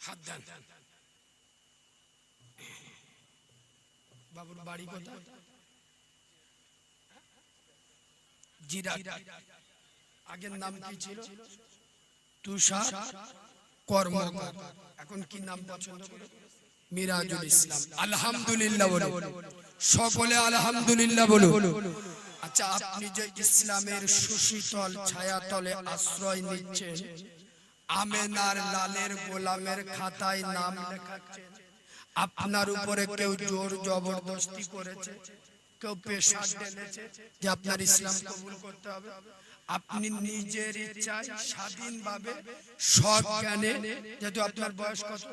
হাত দেন বাবুর বাড়ি কোথায়? জিরা আগের নাম কি ছিল? তুষার কর্মকার। এখন কি নাম পছন্দ করে? মিরাজুল ইসলাম। আলহামদুলিল্লাহ বলো সকলে আলহামদুলিল্লাহ বলো আচ্ছা আপনি যে ইসলামের সুশীতল ছায়াতলে আশ্রয় নিচ্ছেন আমেনার লালের গোলামের খাতায় নাম লেখাচ্ছেন আপনার উপরে কেউ জোর জবরদস্তি করেছে, কেউ পেশা ঢেলেছে যে আপনার ইসলাম কবুল করতে হবে। আপনি নিজের ইচ্ছায় স্বাধীনভাবে সৎ জ্ঞানে যেহেতু আপনার বয়স কত?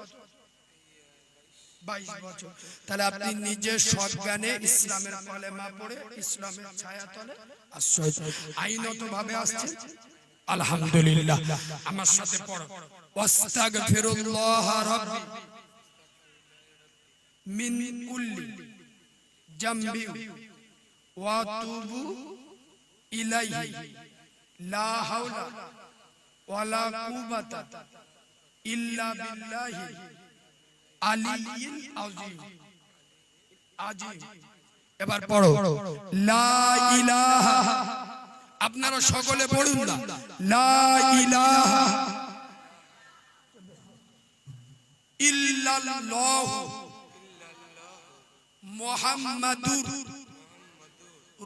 বাইশ বছর। তাহলে আপনি নিজে সৎ জ্ঞানে ইসলামের কলেমা পড়ে, ইসলামের ছায়া তলে আশ্রয় আইনত ভাবে আসছে আলহামদুলিল্লাহ। আমার সাথে পড়ো। ওয়াস্তাগফিরুল্লাহ রাব্বি। মিন কুল্লি জামবি। ওয়া তুবু ইলাইহি। লা হাওলা ওয়ালা কুওয়াতা ইল্লা বিল্লাহি আলিয়্যিল আযীম। আজিম এবার পড়ো। লা ইলাহা আপনারা সকলে পড়ুন না। লা ইলাহা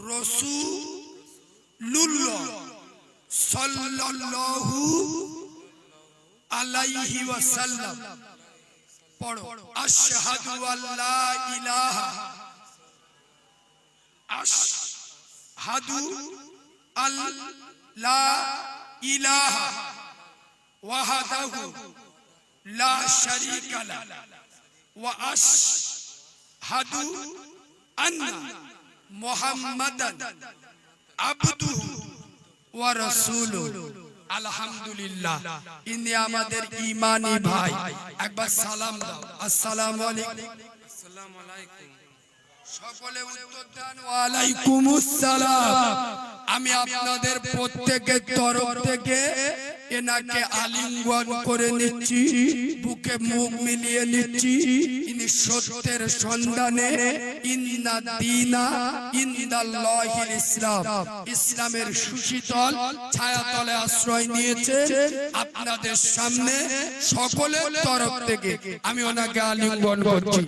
রাসূলুল্লাহ সাল্লাল্লাহু আলাইহি ওয়াসাল্লাম। পড়ো। আশহাদু আল্লা ইলাহা। আশহাদু শারীকা লা ওয়া আশহাদু আন্না মুহাম্মাদান আবদুহু আলহামদুলিল্লাহ। ইনি আমাদের ইমানি ভাই। একবার সালাম দাও। আসসালামু আলাইকুম। আসসালামু আলাইকুম। সকলে উত্তর দেন ওয়ালাইকুম আমি আপনাদের প্রত্যেকের তরফ থেকে এনাকে আলিঙ্গন করে নিচ্ছি, বুকে মুখ মিলিয়ে নিচ্ছি। ইনি সত্যের সন্ধানে, ইন্না দিনা ইন্দাল্লাহিল ইসলাম। ইসলামের সুশীতল ছায়াতলে আশ্রয় নিয়েছে আপনাদের সামনে সকলের তরফ থেকে আমি ওনাকে আলিঙ্গন করছি।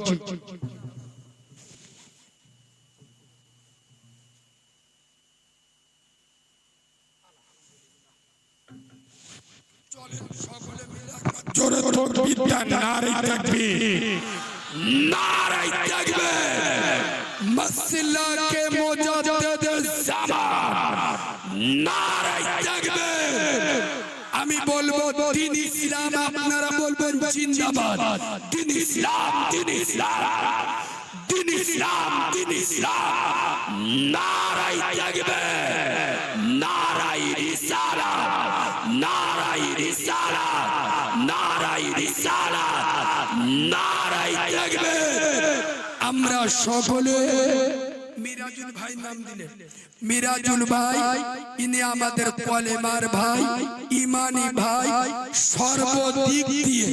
আমি বলব, দিন ইসলাম আপনারা বলবেন জিন্দাবাদ। দিন ইসলাম দিন ইসলাম। দিন ইসলাম দিন ইসলাম। নারে তাকবীর রিসালাত থাকবে আমরা সকলে মিরাজুল ভাই নাম দিলেন। মিরাজুল ভাই ইনি আমাদের কলেমার ভাই ইমানি ভাই সর্বদিক দিয়ে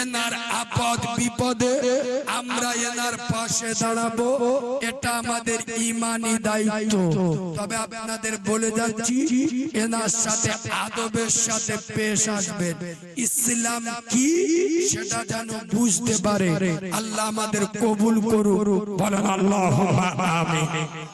এনার আপদ বিপদে আমরা এনার পাশে দাঁড়াবো। এটা আমাদের ইমানি দায়িত্ব। তবে আপনাদের বলে যাচ্ছি এনার সাথে আদবের সাথে পেশ আসবেন। ইসলাম কি? সেটা যেন বুঝতে পারে। আল্লাহ আমাদের কবুল করুক। বলেন আল্লাহ আমিন। হ্যাঁ হ্যাঁ